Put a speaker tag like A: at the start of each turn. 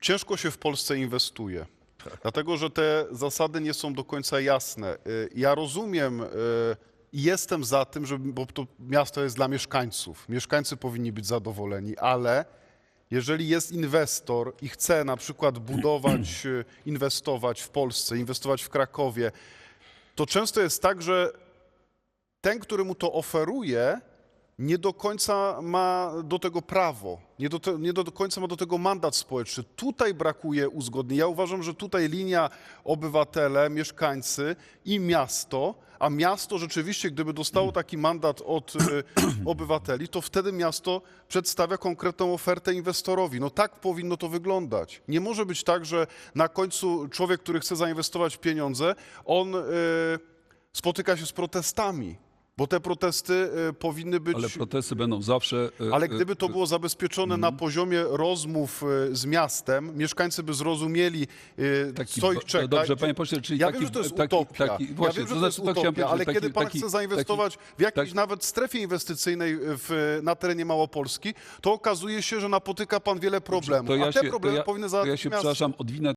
A: ciężko się w Polsce inwestuje. Dlatego, że te zasady nie są do końca jasne. Y, Ja rozumiem y, i jestem za tym, żeby, bo to miasto jest dla mieszkańców. Mieszkańcy powinni być zadowoleni, ale jeżeli jest inwestor i chce na przykład budować, y, inwestować w Polsce, inwestować w Krakowie, to często jest tak, że ten, który mu to oferuje, nie do końca ma do tego prawo, nie do, te, nie do końca ma do tego mandat społeczny. Tutaj brakuje uzgodnień. Ja uważam, że tutaj linia obywatele, mieszkańcy i miasto, a miasto rzeczywiście, gdyby dostało taki mandat od y, obywateli, to wtedy miasto przedstawia konkretną ofertę inwestorowi. No tak powinno to wyglądać. Nie może być tak, że na końcu człowiek, który chce zainwestować pieniądze, on y, spotyka się z protestami. Bo te protesty y, powinny być.
B: Ale protesty będą zawsze. e,
A: Ale
B: e,
A: gdyby to było zabezpieczone
B: Mhm.
A: na poziomie rozmów y, z miastem, mieszkańcy by zrozumieli, y,
B: Taki,
A: co ich czeka.
B: Dobrze, panie pośle, czyli
A: ja
B: taki,
A: wiem, że to jest
B: taki,
A: utopia.
B: taki,
A: ja
B: właśnie,
A: wiem, że
B: to
A: jest
B: znaczy, chciałem
A: utopia, ale
B: taki-
A: kiedy pan chce zainwestować w jakiejś nawet strefie inwestycyjnej w, na terenie Małopolski, to okazuje się, że napotyka pan wiele problemów.
B: to ja
A: a te
B: się,
A: problemy
B: ja,
A: powinny załatwić
B: ja się,
A: miasto.
B: przepraszam, odwinę